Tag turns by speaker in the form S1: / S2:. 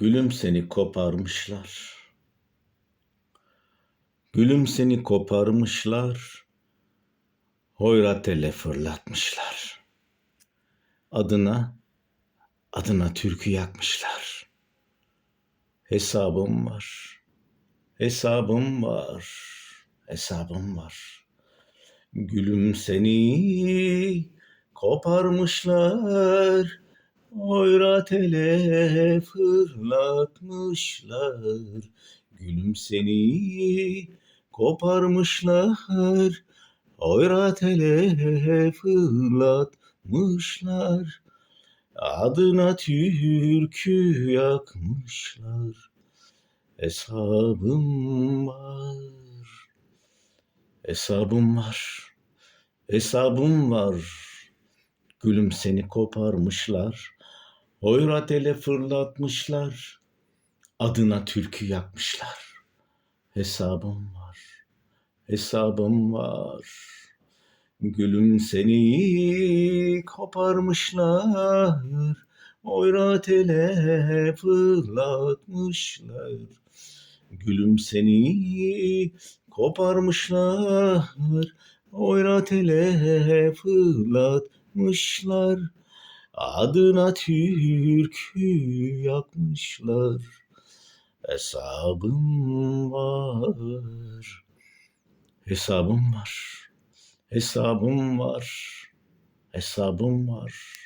S1: Gülüm seni koparmışlar. Gülüm seni koparmışlar. Hoyrat ele fırlatmışlar. Adına, adına türkü yakmışlar. Hesabım var. Hesabım var. Hesabım var. Gülüm seni koparmışlar. Oyrat ele fırlatmışlar. Gülüm seni koparmışlar. Oyrat ele fırlatmışlar. Adına türkü yakmışlar. Hesabım var. Hesabım var. Hesabım var. Gülüm seni koparmışlar. Hoyrat ele fırlatmışlar. Adına türkü yakmışlar. Hesabım var. Hesabım var. Gülüm seni koparmışlar. Oyrat ele fırlatmışlar. Gülüm seni koparmışlar. Oyrat ele fırlatmışlar. Adına türkü yakmışlar. Hesabım var. Hesabım var. Hesabım var. Hesabım var.